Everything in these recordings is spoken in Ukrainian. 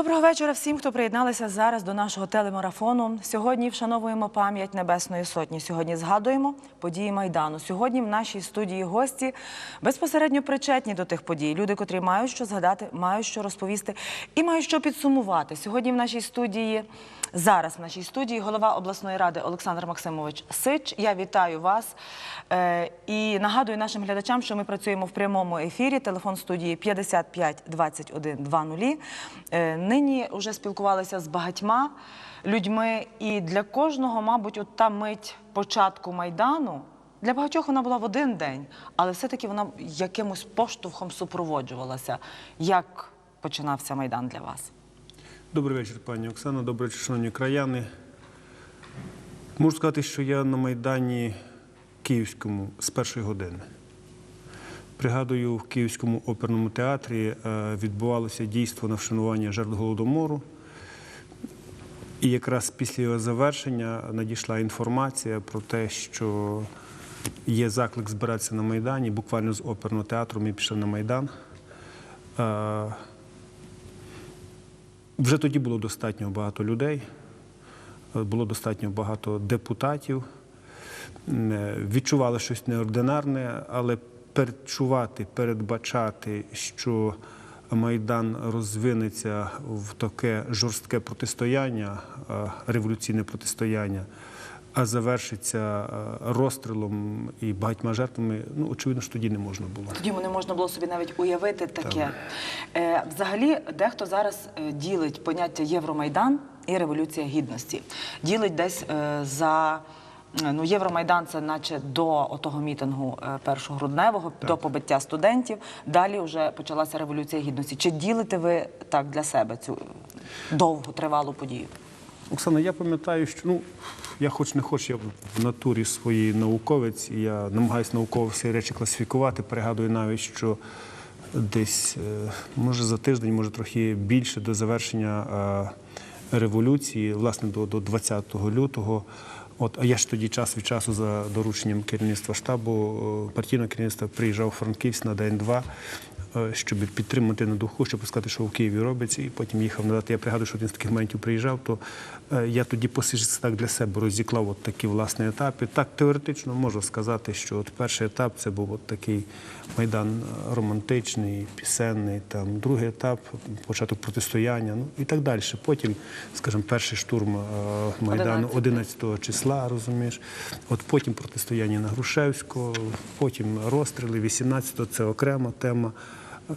Доброго вечора всім, хто приєдналися зараз до нашого телемарафону. Сьогодні вшановуємо пам'ять Небесної Сотні. Сьогодні згадуємо події Майдану. Сьогодні в нашій студії гості безпосередньо причетні до тих подій. Люди, котрі мають що згадати, мають що розповісти і мають що підсумувати. Сьогодні в нашій студії, зараз в нашій студії, голова обласної ради Олександр Максимович Сич. Я вітаю вас Е, і нагадую нашим глядачам, що ми працюємо в прямому ефірі. Телефон студії 55 21 20. Е, Нині вже спілкувалися з багатьма людьми, і для кожного, мабуть, от та мить початку майдану. Для багатьох вона була в один день, але все-таки вона якимось поштовхом супроводжувалася. Як починався майдан для вас? Добрий вечір, пані Оксано. Добрий вечір, шановні краяни. Можу сказати, що я на Майдані Київському з першої години. Пригадую, в Київському оперному театрі е, відбувалося дійство на вшанування жертв Голодомору. І якраз після його завершення надійшла інформація про те, що є заклик збиратися на Майдані. Буквально з оперного театру ми пішли на Майдан. Вже тоді було достатньо багато людей, е, було достатньо багато депутатів. Е, Відчували щось неординарне, але перечувати, передбачати, що Майдан розвинеться в таке жорстке протистояння, е, революційне протистояння, а завершиться е, розстрілом і багатьма жертвами, ну очевидно, що тоді не можна було. Тоді не можна було собі навіть уявити таке. Е, взагалі, дехто зараз е, ділить поняття Євромайдан і Революція Гідності. Ділить десь за. Ну, Євромайдан це наче до того мітингу е, першого грудневого, до побиття студентів. Далі вже почалася революція гідності. Чи ділите ви так для себе цю довгу тривалу подію? Оксана, я пам'ятаю, що ну я хоч не хоч, я в натурі своїй науковець, і я намагаюся науково всі речі класифікувати. Пригадую навіть, що десь е, може за тиждень, може трохи більше до завершення е, революції, власне, до, до 20 лютого. От, а я ж тоді час від часу за дорученням керівництва штабу е, партійного керівництва приїжджав у Франківськ на день-два щоб підтримати на духу, щоб сказати, що в Києві робиться, і потім їхав назад. Я пригадую, що один з таких моментів приїжджав, то е, я тоді посижці так для себе розіклав от такі власні етапи. Так теоретично можу сказати, що от перший етап це був от такий майдан е, романтичний, пісенний, там другий етап, початок протистояння, ну і так далі. Потім, скажімо, перший штурм е, майдану 11 числа, розумієш, от потім протистояння на Грушевського, потім розстріли, 18-го це окрема тема.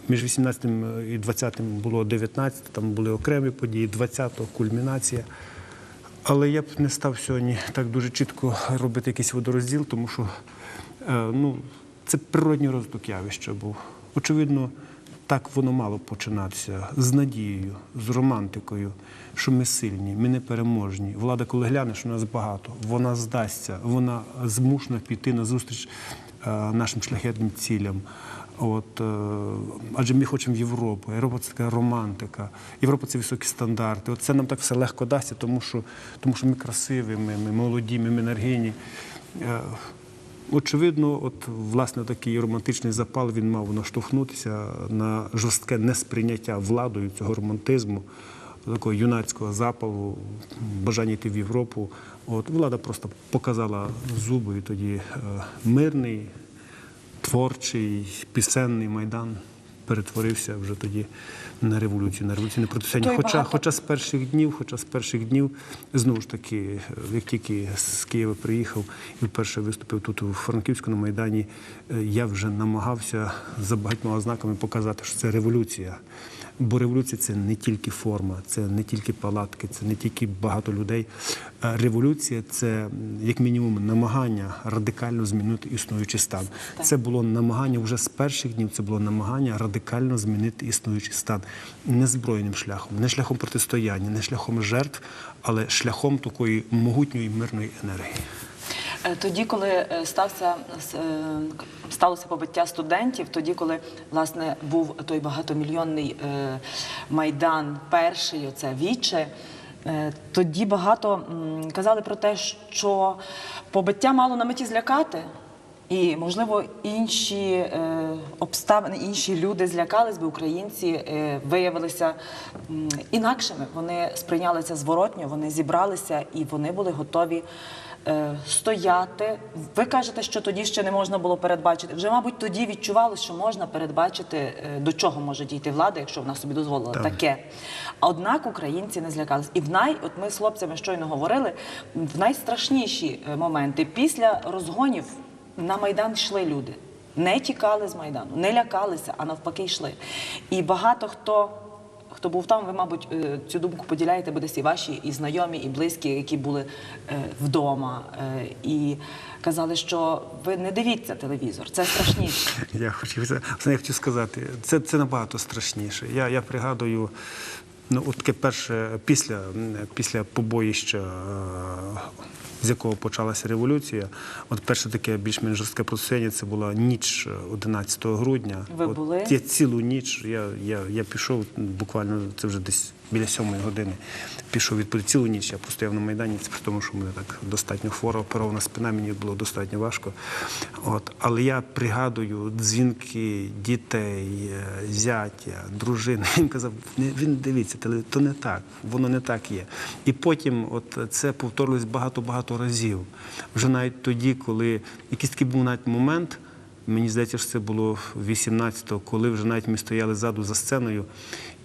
Між 18 і 20 було 19, там були окремі події, 20-го кульмінація. Але я б не став сьогодні так дуже чітко робити якийсь водорозділ, тому що е, ну, це природній розвиток явища був. Очевидно, так воно мало починатися з надією, з романтикою, що ми сильні, ми непереможні. Влада, коли гляне, що нас багато, вона здасться, вона змушена піти на зустріч е, нашим шляхетним цілям. От, е, адже ми хочемо Європу. Європа це така романтика. Європа це високі стандарти. От це нам так все легко дасться, тому що, тому що ми красиві, ми, ми молоді, ми енергійні. Е, Очевидно, от власне такий романтичний запал він мав наштовхнутися на жорстке несприйняття владою цього романтизму, такого юнацького запалу, бажання йти в Європу. От влада просто показала зуби, і тоді е, мирний, творчий, пісенний майдан перетворився вже тоді на революцію, на революційне протистояння. Хоча, багато- хоча з перших днів, хоча з перших днів, знову ж таки, як тільки з Києва приїхав і вперше виступив тут у Франківському майдані, е, я вже намагався за багатьма ознаками показати, що це революція. Бо революція це не тільки форма, це не тільки палатки, це не тільки багато людей. Революція це як мінімум намагання радикально змінити існуючий стан. Це було намагання вже з перших днів. Це було намагання радикально змінити існуючий стан не збройним шляхом, не шляхом протистояння, не шляхом жертв, але шляхом такої могутньої мирної енергії. Е, Тоді, коли е, стався, е, сталося побиття студентів, тоді, коли власне був той багатомільйонний е, майдан, перший, оце віче, е, тоді багато казали про те, що побиття мало на меті злякати, І можливо інші е, обставини, інші люди злякались би українці, е, виявилися м, інакшими. Вони сприйняли це зворотньо, вони зібралися і вони були готові е, стояти. Ви кажете, що тоді ще не можна було передбачити. Вже, мабуть, тоді відчували, що можна передбачити, е, до чого може дійти влада, якщо вона собі дозволила таке. Однак українці не злякались. І в най, от ми з хлопцями щойно говорили, в найстрашніші е, моменти після розгонів на майдан йшли люди. Не тікали з майдану, не лякалися, а навпаки йшли. І багато хто. Хто був там, ви, мабуть, е, цю думку поділяєте, бо десь і ваші, і знайомі, і близькі, які були е, вдома, е, і казали, що ви не дивіться телевізор, це страшніше. Я це я хочу сказати. Це, це набагато страшніше. Я, я пригадую, ну от таке перше після, після побоїща, е, з якого почалася революція. От перше таке більш-менш жорстке протистояння це була ніч е, 11 грудня. Ви от були? Я цілу ніч. Я, я, я пішов буквально це вже десь біля сьомої години. Пішов відповідь цілу ніч. Я простояв на майдані. Це при тому, що в мене так достатньо хвора оперована спина, мені було достатньо важко. От. Але я пригадую дзвінки дітей, е, зятя, дружини. Він казав, він дивіться, то не так, воно не так є. І потім от це повторилось багато-багато разів. Вже навіть тоді, коли якийсь такий був навіть момент. Мені здається, що це було 18-го, коли вже навіть ми стояли ззаду за сценою,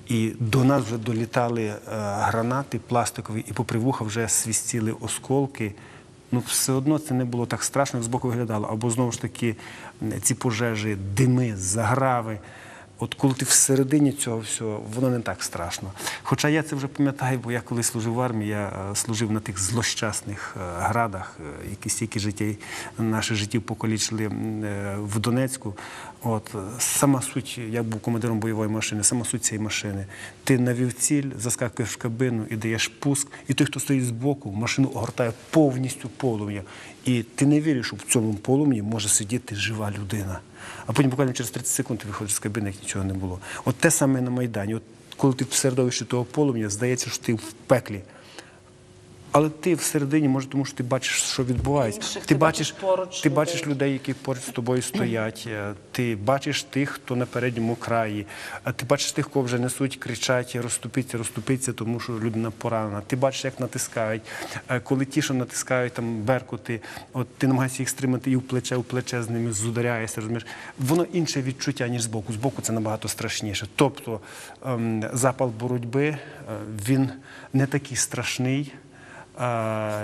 і до нас вже долітали е, гранати пластикові, і попри вуха вже свістіли осколки. Ну, все одно це не було так страшно, як збоку виглядало. Або знову ж таки ці пожежі, дими, заграви. От коли ти всередині цього всього, воно не так страшно. Хоча я це вже пам'ятаю, бо я коли служив в армії, я е, служив на тих злощасних е, градах, які стільки життя, наших життів покалічили е, в Донецьку. От сама суть, я був командиром бойової машини, сама суть цієї машини. Ти навів ціль, заскакуєш в кабину і даєш пуск, і той, хто стоїть збоку, машину огортає повністю полум'я. І ти не віриш, що в цьому полум'ї може сидіти жива людина. А потім буквально через 30 секунд ти виходиш з кабини, як нічого не було. От те саме на Майдані. От коли ти в середовищі того полум'я, здається, що ти в пеклі. Але ти всередині, може, тому що ти бачиш, що відбувається. Інших ти ти бачиш, поруч ти людей. бачиш людей, які поруч з тобою стоять. Е, Ти бачиш тих, хто на передньому краї. Ти бачиш тих, кого вже несуть, кричать, розступіться, розступіться, тому що людина поранена. Ти бачиш, як натискають. Е, Коли ті, що натискають там беркути, от ти намагаєшся їх стримати і в плече, в плече з ними зударяєшся. Розумієш, воно інше відчуття, ніж збоку. Збоку це набагато страшніше. Тобто ем, запал боротьби е, він не такий страшний.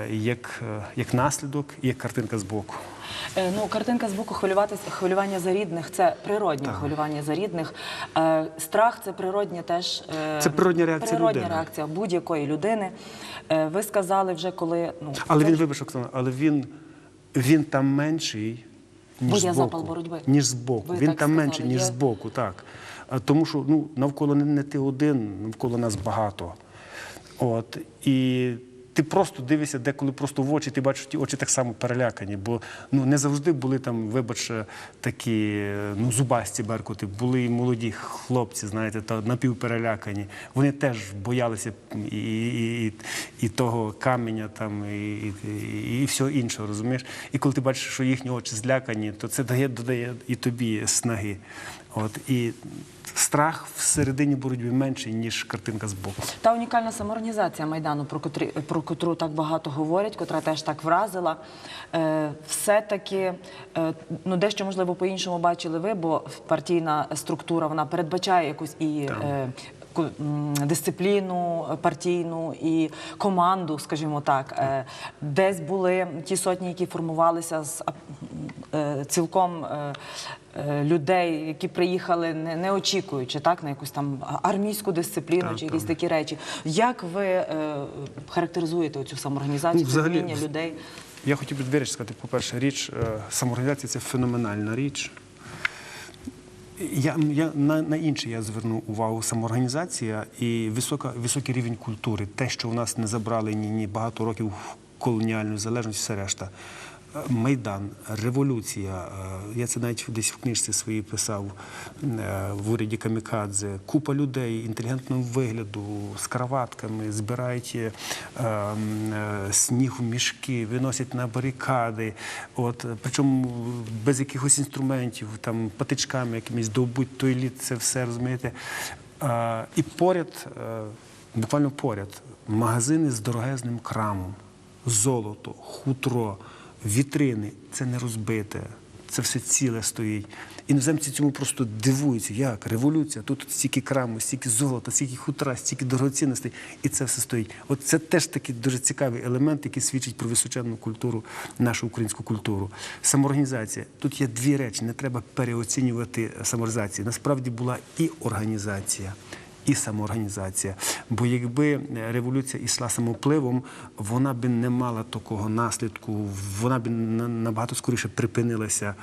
Як, як наслідок і як картинка збоку. Е, Ну, картинка з боку хвилюватися, хвилювання за рідних це природнє хвилювання за рідних. Е, страх це природня теж е, Це природня реакція природня людини. реакція будь-якої людини. Ви сказали вже, коли ну Але це він, вибач, Оксана, але він, він там менший, ніж Бо збоку. запал боротьби. Ніж збоку. Він там сказали, менший, ніж є- збоку, так. Тому що ну, навколо не, не ти один, навколо нас багато. От. І ти просто дивишся, деколи просто в очі, ти бачиш, ті очі так само перелякані, бо ну, не завжди були там, вибач, такі ну, зубасті беркути, були і молоді хлопці, знаєте, та напівперелякані. Вони теж боялися і, і, і, і того каменя, там, і, і, і, і всього іншого, розумієш? І коли ти бачиш, що їхні очі злякані, то це дає, додає і тобі снаги. От, і страх всередині боротьби менший, ніж картинка збоку. Та унікальна самоорганізація Майдану, про, котрі, про котру так багато говорять, котра теж так вразила. Е, все-таки, е, ну дещо, можливо, по-іншому бачили ви, бо партійна структура вона передбачає якусь і. Е, Дисципліну партійну і команду, скажімо так, Е, десь були ті сотні, які формувалися з е, цілком е, людей, які приїхали не, не очікуючи так на якусь там армійську дисципліну Так, чи якісь такі речі. Як ви е, характеризуєте цю самоорганізацію, Ну, вміння людей? Я хотів би дві речі сказати. По-перше, річ, е, самоорганізація це феноменальна річ. Я, я на, на інше я зверну увагу самоорганізація і висока, високий рівень культури. Те, що в нас не забрали ні, ні багато років колоніальної залежності, все решта. Майдан, революція. е, Я це навіть десь в книжці своїй писав е, в уряді Камікадзе. Купа людей інтелігентного вигляду з краватками збирають е, е, сніг в мішки, виносять на барикади. От, причому без якихось інструментів, там патичками якимись довбуть той лід, це все розумієте. І поряд, буквально поряд, магазини з дорогезним крамом, золото, хутро, вітрини це не розбите, це все ціле стоїть. Іноземці цьому просто дивуються, як революція, тут стільки краму, стільки золота, стільки хутра, стільки дорогоцінностей, і це все стоїть. От це теж такий дуже цікавий елемент, який свідчить про височенну культуру, нашу українську культуру. Самоорганізація. Тут є дві речі, не треба переоцінювати самоорганізацію. Насправді була і організація і самоорганізація. Бо якби е, революція йшла самопливом, вона би не мала такого наслідку, вона б набагато скоріше припинилася.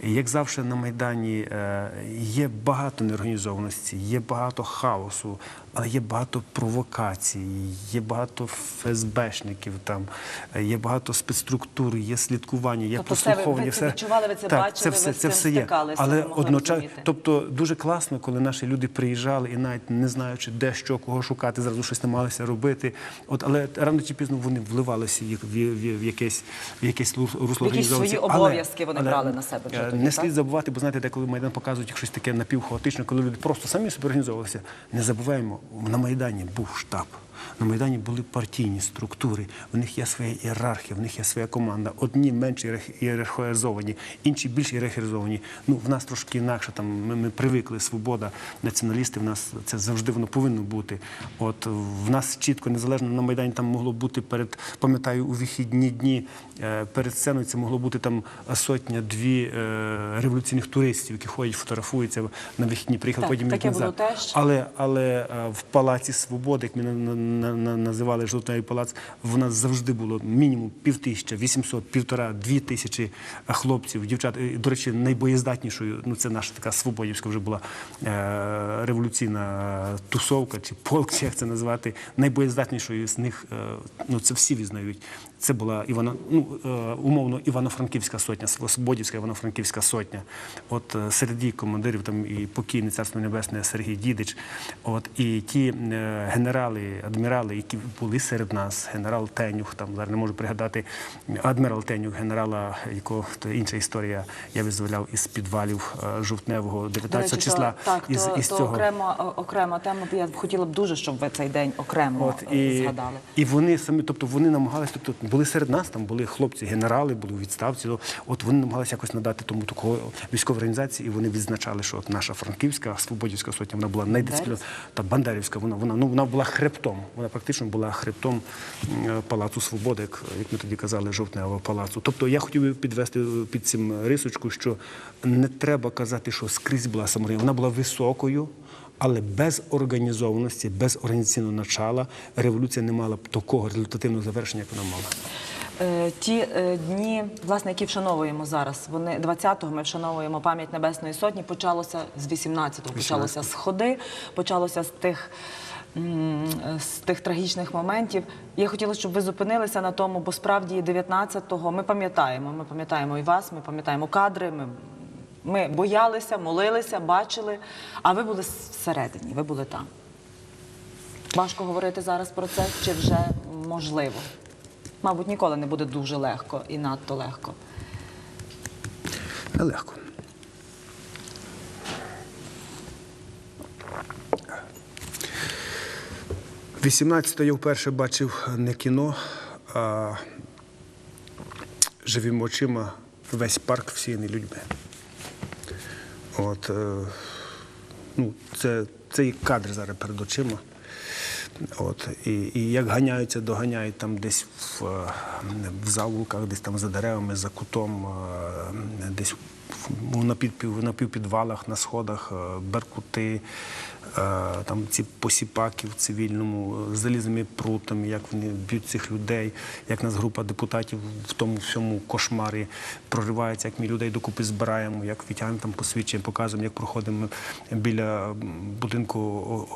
Як завжди на Майдані е, є багато неорганізованості, є багато хаосу, але є багато провокацій, є багато ФСБшників, там, е, є багато спецструктур, є слідкування, є Тобто це ви- ви прослуховування. це відчували, ви це так, бачили, це ви все, з це все є. Але одночасно. Тобто дуже класно, коли наші люди приїжджали і навіть не знаючи, де що, кого шукати, зразу щось намагалися робити. От, але рано чи пізно вони вливалися в, в, в, в якесь, в якесь русло якісь свої обов'язки вони але, брали на себе вже е, тоді, Не так? слід забувати, бо знаєте, деколи Майдан показують як щось таке напівхаотичне, коли люди просто самі собі організовувалися. Не забуваємо, на Майдані був штаб. На Майдані були партійні структури, в них є своя ієрархія, в них є своя команда. Одні менш ієрарх- ієрархізовані, інші більш ієрархізовані. Ну, в нас трошки інакше, там, ми, ми привикли, свобода, націоналісти, в нас це завжди воно повинно бути. От в нас чітко, незалежно на Майдані там могло бути перед, пам'ятаю, у вихідні дні е, перед сценою це могло бути там сотня-дві е, революційних туристів, які ходять, фотографуються на вихідні, приїхали, Так, потім йдуть назад. було теж. Але, але е, в Палаці Свободи, як ми на- називали Жовтневий палац, в нас завжди було мінімум пів тисячі, 800, півтора, дві тисячі е, хлопців, дівчат. До речі, найбоєздатнішою, ну це наша така свободівська вже була е, революційна тусовка чи полк, як це назвати. Найбоєздатнішою з них, е, ну це всі визнають. Це була Івано, ну, е, умовно Івано-Франківська сотня, Свободівська Івано-Франківська сотня. От е, серед її командирів там і покійний царство небесне Сергій Дідич. От і ті е, генерали, адмірали, які були серед нас, генерал Тенюх, там зараз не можу пригадати, адмірал Тенюх, генерала, якого то інша історія, я визволяв із підвалів жовтневого 19 До речі, числа. то, так, із, то, із то цього. окрема, окрема тема. Я б хотіла б дуже, щоб ви цей день окремо От, і, згадали. і вони самі, тобто вони намагалися, тобто були серед нас, там були хлопці, генерали, були у відставці. От вони намагалися якось надати тому такого військової організації, і вони відзначали, що от наша франківська свободівська сотня, вона була найдисциплінована, та Бандерівська, вона, вона, ну, вона була хребтом. Вона практично була хребтом Палацу Свободи, як, як ми тоді казали, жовтневого палацу. Тобто я хотів би підвести під цим рисочку, що не треба казати, що скрізь була саморганізація. Вона була високою. Але без організованості, без організаційного начала революція не мала б такого результативного завершення, як вона мала. Е, Ті е, дні, власне, які вшановуємо зараз, вони 20-го ми вшановуємо пам'ять Небесної Сотні. Почалося з 18-го, почалося з ходи, почалося з тих. З тих трагічних моментів я хотіла, щоб ви зупинилися на тому, бо справді 19-го ми пам'ятаємо. Ми пам'ятаємо і вас, ми пам'ятаємо кадри. Ми, ми боялися, молилися, бачили. А ви були всередині, ви були там. Важко говорити зараз про це, чи вже можливо? Мабуть, ніколи не буде дуже легко і надто легко. Нелегко. – 18 я вперше бачив не кіно, а живими очима весь парк всіяний людьми. От, е, ну, це, це і кадр зараз перед очима. От, і, і як ганяються, доганяють там десь в, е, в завулках, десь там за деревами, за кутом, е, десь в напівпів- на півпідвалах, на сходах, е, беркути, е, там ці посіпаки в цивільному, е, з залізними прутами, як вони б'ють цих людей, як нас група депутатів в тому всьому кошмарі проривається, як ми людей докупи збираємо, як витягнемо там посвідчення, показуємо, як проходимо біля будинку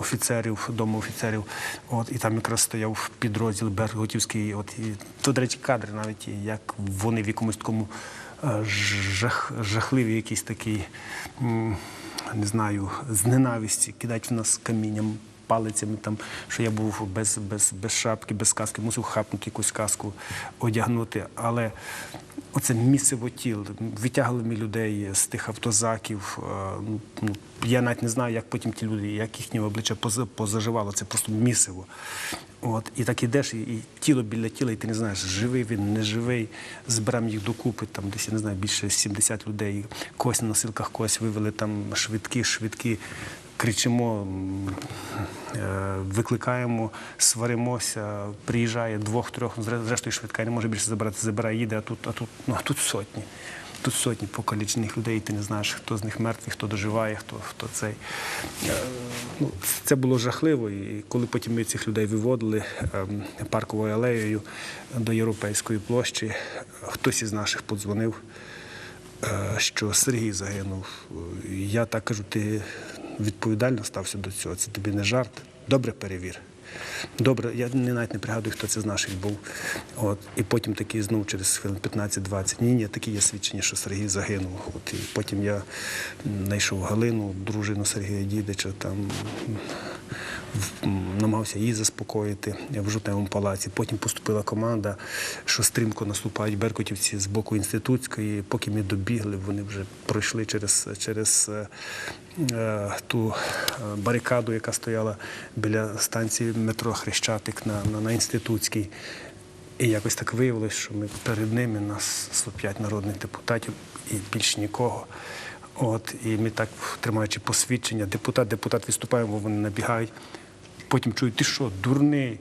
офіцерів, дому офіцерів. От, і там якраз стояв підрозділ Берготівський. От, і то, до речі, кадри навіть, як вони в якомусь такому е, жах, жахливі якісь такі, не знаю, з ненависті кидають в нас камінням. Палицями там, що я був без, без, без шапки, без каски, мусив хапнути якусь каску, одягнути. Але оце місиво тіл, витягли ми людей з тих автозаків. е, ну, ну, я навіть не знаю, як потім ті люди, як їхнє обличчя позаживало, це просто місиво. От, і так ідеш, і, і тіло біля тіла, і ти не знаєш, живий він, не живий. Зберемо їх докупи, там десь, я не знаю, більше 70 людей. Когось на носилках, когось вивели там швидкі, швидкі. Кричимо, е, викликаємо, сваримося, приїжджає двох-трьох, зрештою швидка не може більше забирати, забирає, їде, а тут, а тут, ну, а тут сотні. Тут сотні покалічених людей, і ти не знаєш, хто з них мертвий, хто доживає, хто, хто цей. Е, Ну, це було жахливо. І коли потім ми цих людей виводили ем, парковою алеєю до Європейської площі, хтось із наших подзвонив, е, що Сергій загинув. Я так кажу, ти відповідально стався до цього. Це тобі не жарт. Добре перевір. Добре, я навіть не пригадую, хто це з наших був. От, і потім такий знову через хвилин 15-20. Ні, ні, такі є свідчення, що Сергій загинув. От, і потім я знайшов Галину, дружину Сергія Дідича, там намагався її заспокоїти в жовтневому палаці. Потім поступила команда, що стрімко наступають беркутівці з боку інститутської. Поки ми добігли, вони вже пройшли через, через е, е, ту е, барикаду, яка стояла біля станції метро Хрещатик на, на, на інститутській. І якось так виявилось, що ми перед ними нас 105 народних депутатів і більш нікого. От, і ми так, тримаючи посвідчення, депутат, депутат виступаємо, вони набігають. Потім чують, ти що, дурний?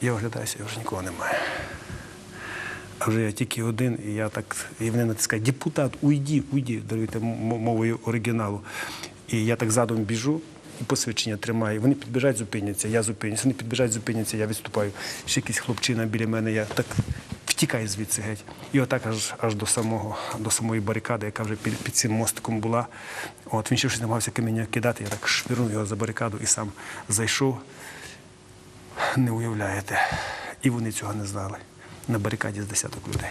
Я оглядаюся, я вже нікого немає. А вже я тільки один, і я так, і вони натискають, депутат, уйди, уйди, даруйте мовою оригіналу. І я так задом біжу, посвідчення тримаю. Вони підбіжать, зупиняться, я зупинюся. Вони підбіжать, зупиняться, я відступаю. Ще якийсь хлопчина біля мене, я так втікаю звідси геть. І отак аж, аж до, самого, до самої барикади, яка вже під, під цим мостиком була. От він ще щось намагався каміння кидати, я так швирнув його за барикаду і сам зайшов. Не уявляєте. І вони цього не знали. На барикаді з десяток людей.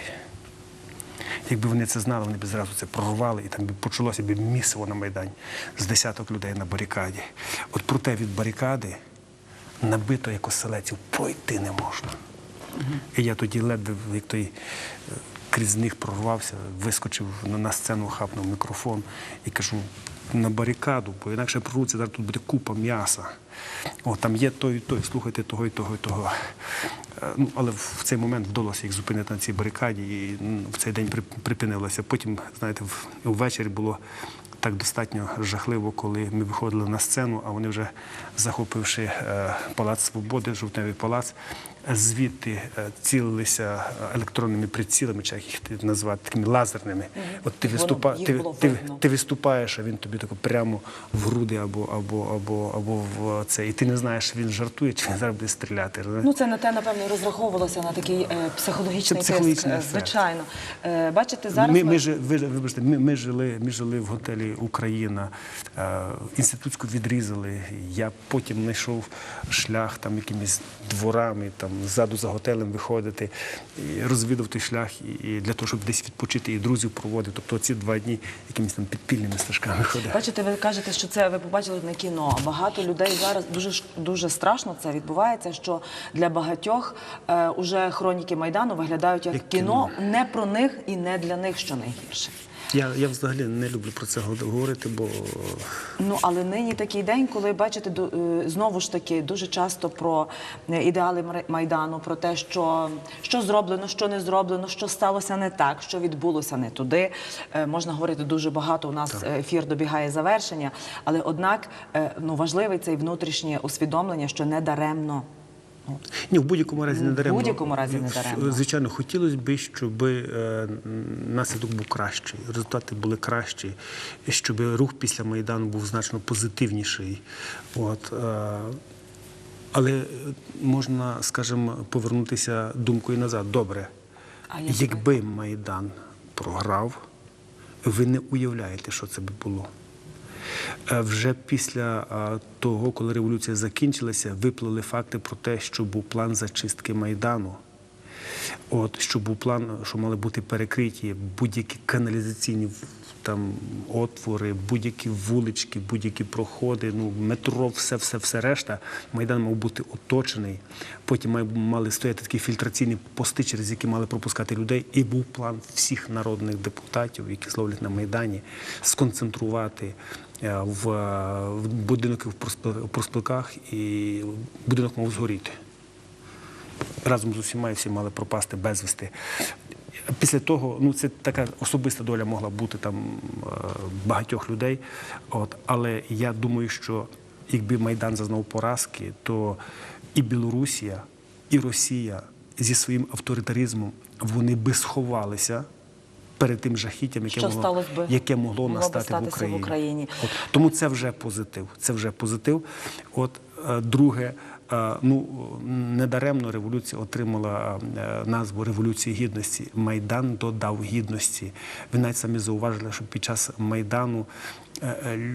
Якби вони це знали, вони б зразу це прорвали, і там би почалося б місиво на Майдані з десяток людей на барикаді. От проте від барикади набито як оселеців пройти не можна. І я тоді ледве, як той е, крізь них прорвався, вискочив на, на сцену, хапнув мікрофон і кажу на барикаду, бо інакше прорвуться, зараз тут буде купа м'яса. О, там є той і той, слухайте того і того і того. Е, Ну, але в цей момент вдалося їх зупинити на цій барикаді, і в цей день припинилося. Потім, знаєте, ввечері було так достатньо жахливо, коли ми виходили на сцену, а вони вже захопивши е, Палац Свободи, жовтневий палац, звідти е, цілилися е, електронними прицілами, чи як їх ти назвати, такими лазерними. От ти, виступа, ти, ти, ти виступаєш, а він тобі тако прямо в груди або, або, або, або в це. І ти не знаєш, він жартує, чи він зараз буде стріляти. Ну, це на те, напевно, розраховувалося на такий е, психологічний психологічний тиск. е. Звичайно. Е, бачите, зараз Ми, ми, жи- ви- вибачте, ми, ми, жили, ми жили в готелі Україна, е, інститутську відрізали. Я потім знайшов шлях там якимись дворами, там ззаду за готелем виходити, і розвідав той шлях і, і для того, щоб десь відпочити і друзів проводив. Тобто ці два дні якимись там підпільними стежками ходив. Бачите, ви кажете, що це ви побачили на кіно. Багато людей зараз дуже дуже страшно це відбувається. Що для багатьох е, уже хроніки майдану виглядають як, Як кіно, не про них і не для них, що найгірше. Я, я взагалі не люблю про це говорити, бо Ну але нині такий день, коли бачите, е, знову ж таки дуже часто про е, ідеали майдану, про те, що, що зроблено, що не зроблено, що сталося не так, що відбулося не туди. Е, Можна говорити дуже багато. У нас е, ефір добігає завершення, але однак ну важливий цей внутрішнє усвідомлення, що не даремно. Ні, в будь-якому разі не В даремно. будь-якому разі не даремно. Звичайно, хотілося б, щоб е, наслідок був кращий, результати були кращі, щоб рух після Майдану був значно позитивніший. От, е, але можна, скажімо, повернутися думкою назад. Добре, якби? якби Майдан програв, ви не уявляєте, що це би було. Е, Вже після того, коли революція закінчилася, виплили факти про те, що був план зачистки Майдану. От, що був план, що мали бути перекриті будь-які каналізаційні отвори, будь-які вулички, будь-які проходи, ну, метро, все, все, все решта. Майдан мав бути оточений. Потім мали стояти такі фільтраційні пости, через які мали пропускати людей. І був план всіх народних депутатів, які зловлять на Майдані, сконцентрувати е, в, е, будинок в проспілках, і будинок мав згоріти разом з усіма і всі мали пропасти безвісти. Після того, ну це така особиста доля могла бути там е, багатьох людей. От, але я думаю, що якби Майдан зазнав поразки, то і Білорусія, і Росія зі своїм авторитаризмом вони би сховалися перед тим жахіттям, яке Що могло, би? яке могло, настати в статися в Україні. Україні. От, тому це вже позитив. Це вже позитив. От е, друге, е, ну недаремно революція отримала е, назву Революції Гідності. Майдан додав гідності. Ви навіть самі зауважили, що під час майдану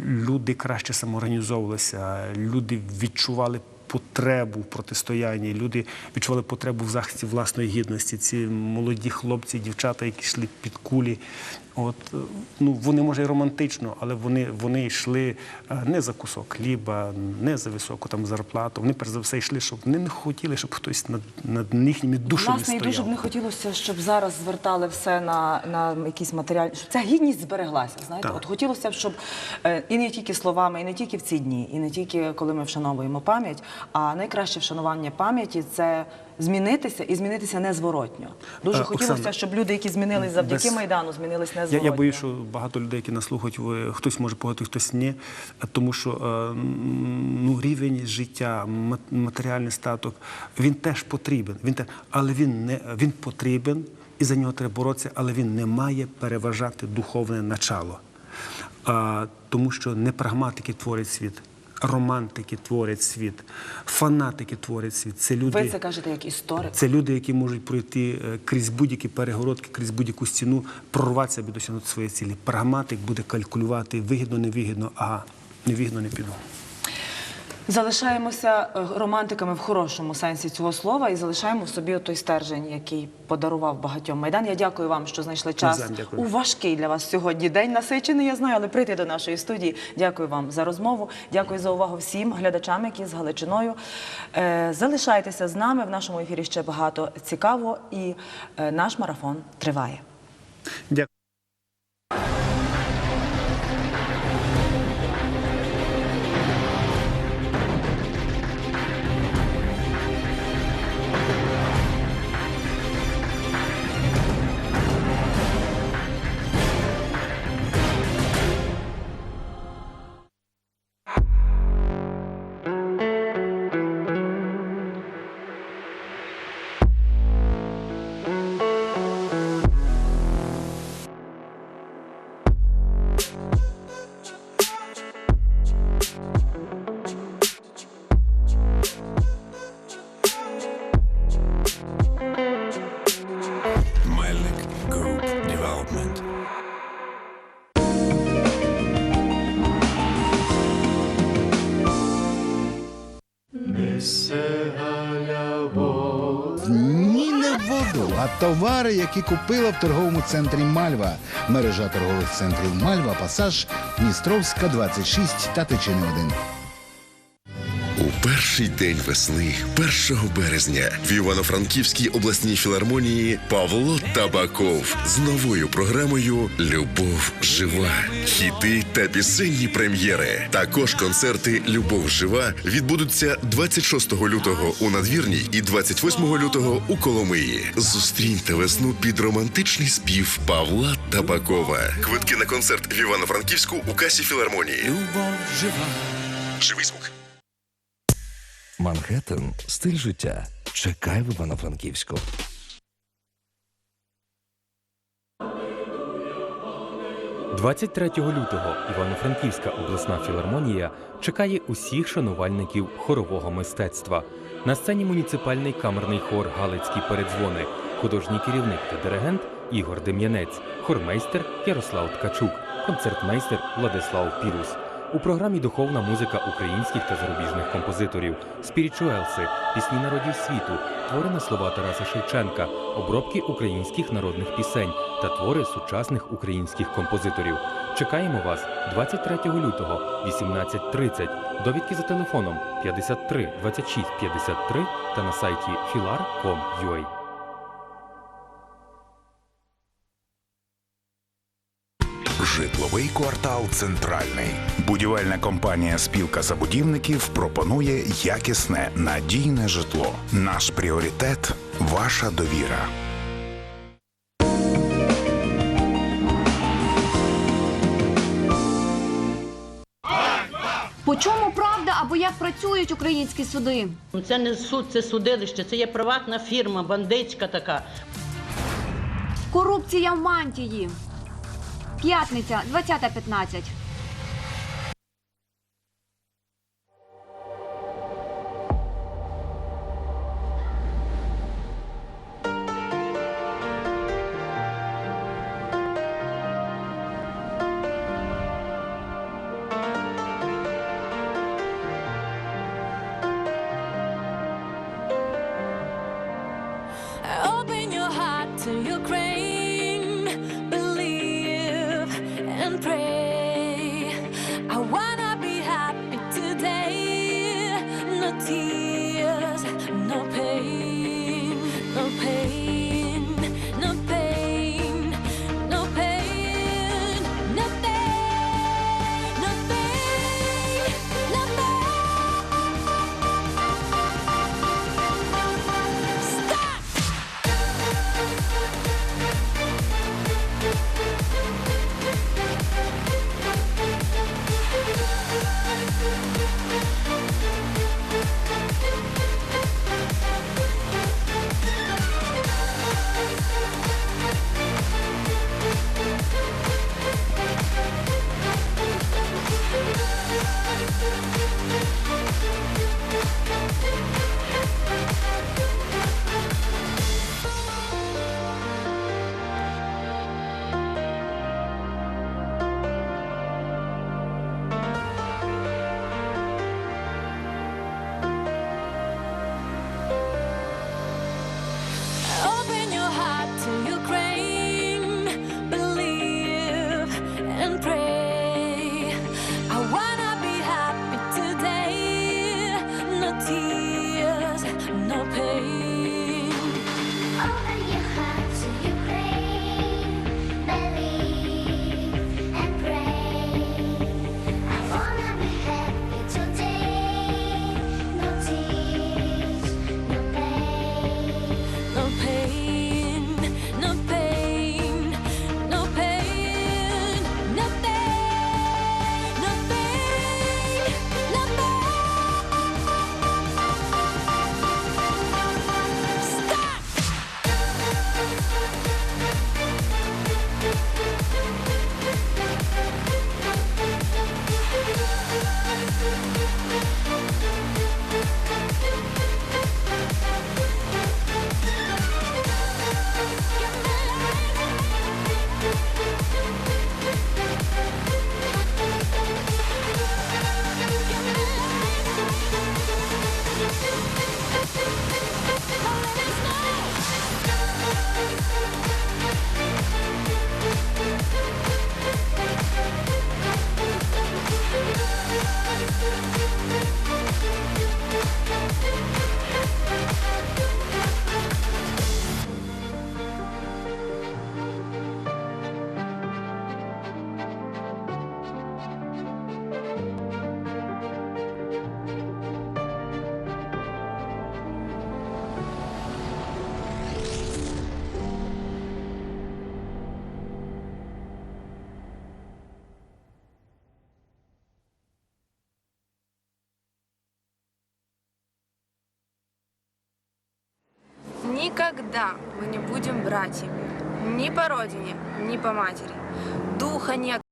люди краще самоорганізовувалися, люди відчували. Потребу в протистоянні, люди відчували потребу в захисті власної гідності. Ці молоді хлопці, дівчата, які йшли під кулі. От е, ну вони може і романтично, але вони, вони йшли е, не за кусок хліба, не за високу там зарплату. Вони перш за все йшли, щоб вони не хотіли, щоб хтось над, над їхніми душами Власне, і дуже б не хотілося, щоб зараз звертали все на, на якісь матеріальні, щоб ця гідність збереглася. Знаєте, Так. от хотілося б, щоб е, і не тільки словами, і не тільки в ці дні, і не тільки коли ми вшановуємо пам'ять, а найкраще вшанування пам'яті це змінитися і змінитися незворотньо. Дуже Е, хотілося, щоб люди, які змінились завдяки без- майдану, змінились Я, незворотньо. я боюсь, що багато людей, які нас слухають, ви- хтось може погодити, хтось ні. Тому що е, ну, рівень життя, ма- матеріальний статок, він теж потрібен. Він те, але він не він потрібен і за нього треба боротися, але він не має переважати духовне начало. А, тому що не прагматики творять світ. Романтики творять світ, фанатики творять світ. Це люди, Ви це кажете як історик. це люди, які можуть пройти е, крізь будь-які перегородки, крізь будь-яку стіну, прорватися аби досягнути своєї цілі. Прагматик буде калькулювати вигідно, невигідно, а невигідно не піду. Залишаємося е, романтиками в хорошому сенсі цього слова і залишаємо в собі той стержень, який подарував багатьом майдан. Я дякую вам, що знайшли час у важкий для вас сьогодні день насичений. Я знаю, але прийти до нашої студії. Дякую вам за розмову. Дякую за увагу всім глядачам, які з Галичиною. Е, Залишайтеся з нами в нашому ефірі ще багато цікаво, і е, наш марафон триває. Дякую. Товари, які купила в торговому центрі Мальва. Мережа торгових центрів Мальва, Пасаж, Дністровська, 26 та Тичини 1. У перший день весни, 1 березня, в Івано-Франківській обласній філармонії Павло Табаков з новою програмою Любов жива. Хіти та пісенні прем'єри. Також концерти Любов жива відбудуться 26 лютого у надвірній і 28 лютого у Коломиї. Зустріньте весну під романтичний спів Павла Табакова. Квитки на концерт в Івано-Франківську у касі філармонії. Любов жива. Живий звук. Манхеттен стиль життя. Чекай в Івано-Франківську. – 23 лютого Івано-Франківська обласна філармонія чекає усіх шанувальників хорового мистецтва. На сцені муніципальний камерний хор Галицькі передзвони, художній керівник та диригент Ігор Дем'янець, хормейстер Ярослав Ткачук, концертмейстер Владислав Пірус. У програмі духовна музика українських та зарубіжних композиторів, спірічуелси, пісні народів світу, твори на слова Тараса Шевченка, обробки українських народних пісень та твори сучасних українських композиторів. Чекаємо вас 23 лютого, 18.30. Довідки за телефоном 53 26 53 та на сайті filar.com.ua. Житловий квартал Центральний. Будівельна компанія Спілка забудівників пропонує якісне надійне житло. Наш пріоритет ваша довіра. По чому правда або як працюють українські суди? Ну, Це не суд, це судилище, це є приватна фірма, бандитська така. Корупція в мантії. П'ятниця, 20.15. Никогда мы не будем братьями. Ни по родине, ни по матери. Духа нет